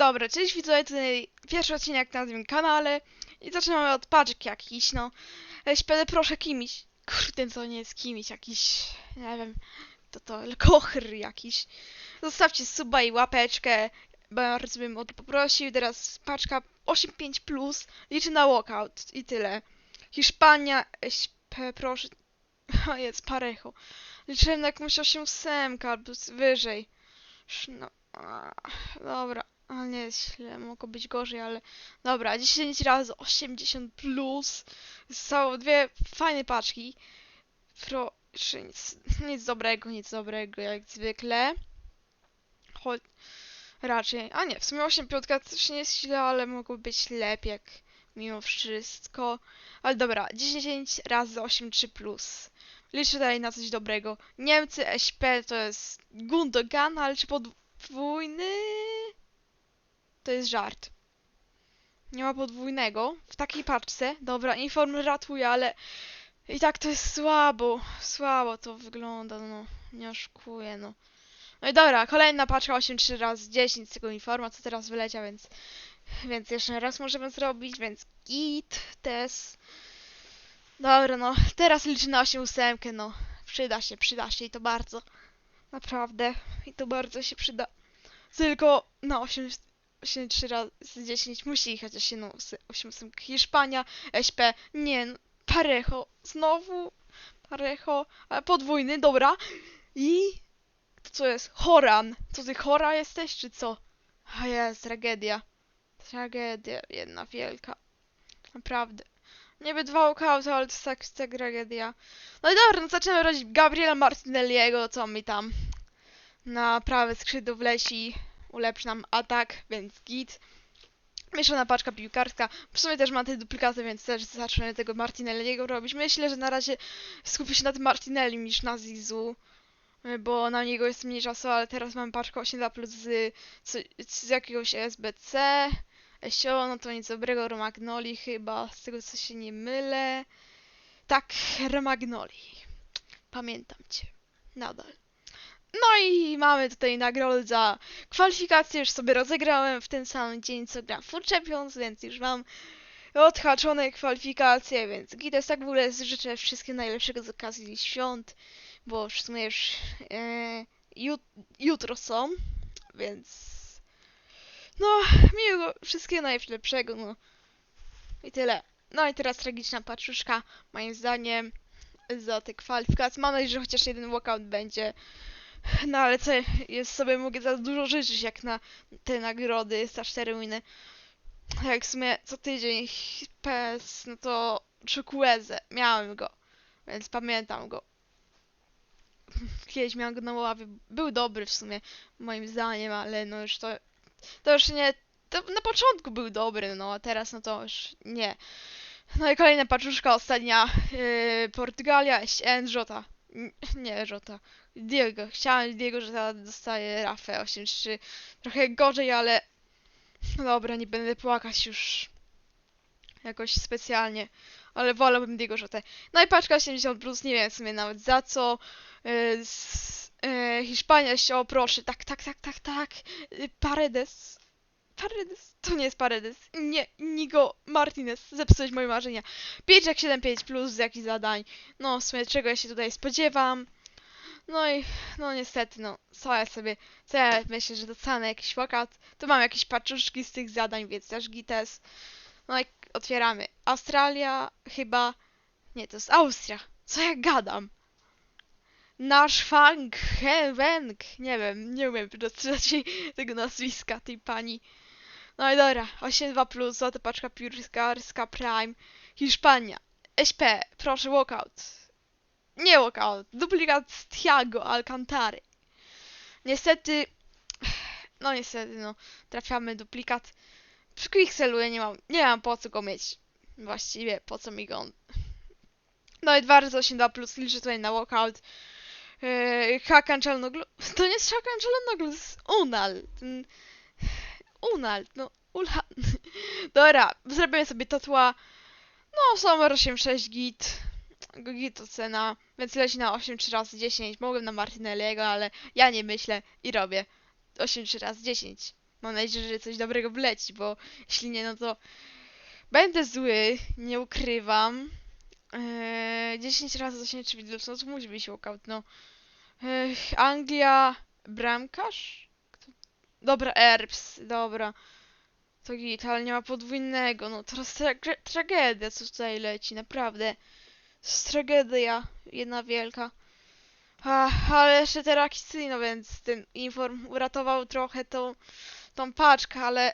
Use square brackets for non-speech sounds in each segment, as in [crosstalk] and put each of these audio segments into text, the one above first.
Dobra, cześć widzowie, tutaj pierwszy odcinek na tym kanale i zaczynamy od paczek jakiś, no. SPD proszę kimiś. Kurde, co nie jest kimiś, jakiś, nie wiem, to to, kochr jakiś. Zostawcie suba i łapeczkę, bardzo bym o to poprosił. Teraz paczka 8.5+, plus, liczy na walkout i tyle. Hiszpania, SP, proszę, [laughs] o jest, parecho. Liczyłem na jakąś 8 albo wyżej. No, a, dobra. A nie jest źle, mogło być gorzej, ale dobra, 10 razy 80 plus. Są dwie fajne paczki. Proszę, nic, nic dobrego, nic dobrego, jak zwykle. Choć raczej, a nie, w sumie 8 piątka też nie jest źle, ale mogło być lepiej, jak mimo wszystko. Ale dobra, 10 razy 8 3 plus. Liczę tutaj na coś dobrego. Niemcy SP to jest Gundogan, ale czy podwójny? To jest żart. Nie ma podwójnego w takiej paczce. Dobra, inform ratuje, ale i tak to jest słabo. Słabo to wygląda, no. Nie oszukuję, no. No i dobra, kolejna paczka 8 3 razy 10 z tego informa, co teraz wyleciał, więc więc jeszcze raz możemy zrobić, więc git, test. Dobra, no, teraz liczę na 8 ósemkę, no. Przyda się, przyda się i to bardzo. Naprawdę. I to bardzo się przyda. Tylko na 8, 8 3 razy 10 musi chociaż jedną 8 ósemkę. Hiszpania, SP, nie, no, Parejo, znowu Parejo, ale podwójny, dobra. I to co jest? Horan. To ty chora jesteś, czy co? A jest, tragedia. Tragedia, jedna wielka. Naprawdę. Niby dwa walkouty, ale to tak, tak tragedia. No i dobra, no zaczynamy robić Gabriela Martinelliego, co mi tam na prawe skrzydło wleci, ulepszy nam atak, więc git. Mieszana paczka piłkarska. W sumie też mam te duplikaty, więc też zacznę tego Martinelliego robić. Myślę, że na razie skupię się na tym Martinelli niż na Zizu, bo na niego jest mniej czasu, ale teraz mam paczkę 8 plus z, z, jakiegoś SBC. Esio, no to nic dobrego, Romagnoli chyba, z tego co się nie mylę. Tak, Romagnoli. Pamiętam cię. Nadal. No i mamy tutaj nagrodę za kwalifikację, już sobie rozegrałem w ten sam dzień co gram Food Champions, więc już mam odhaczone kwalifikacje, więc Gites tak w ogóle życzę wszystkiego najlepszego z okazji świąt, bo w sumie już e, jut, jutro są, więc no, miłego, wszystkiego najlepszego, no. I tyle. No i teraz tragiczna paczuszka, moim zdaniem, za te kwalifikacje. Mam nadzieję, że chociaż jeden walkout będzie. No ale co, jest sobie mogę za dużo życzyć, jak na te nagrody, za 4 winy. Jak w sumie co tydzień PS, no to Chukwueze, miałem go, więc pamiętam go. Kiedyś miałem go na ławie, był dobry w sumie, moim zdaniem, ale no już to to już nie. To na początku był dobry, no a teraz no to już nie. No i kolejna paczuszka, ostatnia. Yy, Portugalia. N- Nie, Jota. Diego. Chciałem Diego, że teraz dostaje Rafę 8-3. Trochę gorzej, ale. Dobra, nie będę płakać już. Jakoś specjalnie. Ale wolałbym Diego Jotę. No i paczka 80, plus, nie wiem w sumie nawet za co. Yy, z, yy, Hiszpania się, o proszę, tak, tak, tak, tak, tak. Yy, Paredes. Paredes. To nie jest Paredes. Nie, Nigo Martinez. Zepsułeś moje marzenia. 5 jak 7, 5 plus z jakich zadań. No, w sumie czego ja się tutaj spodziewam. No i, no niestety, no, co ja sobie, co ja myślę, że dostanę jakiś walkout. Tu mam jakieś paczuszki z tych zadań, więc też gites. No i otwieramy. Australia chyba, nie, to jest Austria. Co ja gadam? Nasz Fang Weng, nie wiem, nie umiem przeczytać tego nazwiska, tej pani. No i dobra, 8.2 plus, złota paczka piłkarska Prime, Hiszpania, SP, proszę walkout. Nie walkout, duplikat Thiago Alcantary. Niestety, no niestety, no, trafiamy duplikat. Przy Quickselu ja nie mam, nie mam po co go mieć. Właściwie, po co mi go on. No i 2 razy 8.2 plus, liczę tutaj na walkout. Yy, Hakan Czalnoglu. To nie jest Hakan Czalnoglu, to jest Unal. Ten... Unal, no. Ula. [laughs] Dobra, zrobimy sobie tatła. No, są 8,6 git. Git ocena, więc leci na 8 3 razy 10. Mogłem na Martinelliego, ale ja nie myślę i robię. 8 3 razy 10. Mam nadzieję, że coś dobrego wleci, bo jeśli nie, no to będę zły, nie ukrywam. Eee, 10 razy zasięgnięcie widzów, no to musi być walkout, no. Eee, Anglia, bramkarz? Dobra, Erbs, dobra. To git, ale nie ma podwójnego, no teraz tra- tragedia, co tutaj leci, naprawdę. To jest tragedia, jedna wielka. Ach, ale jeszcze te rakisy, no więc ten inform uratował trochę tą, tą paczkę, ale...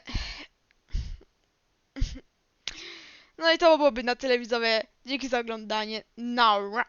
[laughs] No i to byłoby na tyle widzowie. Dzięki za oglądanie. Now.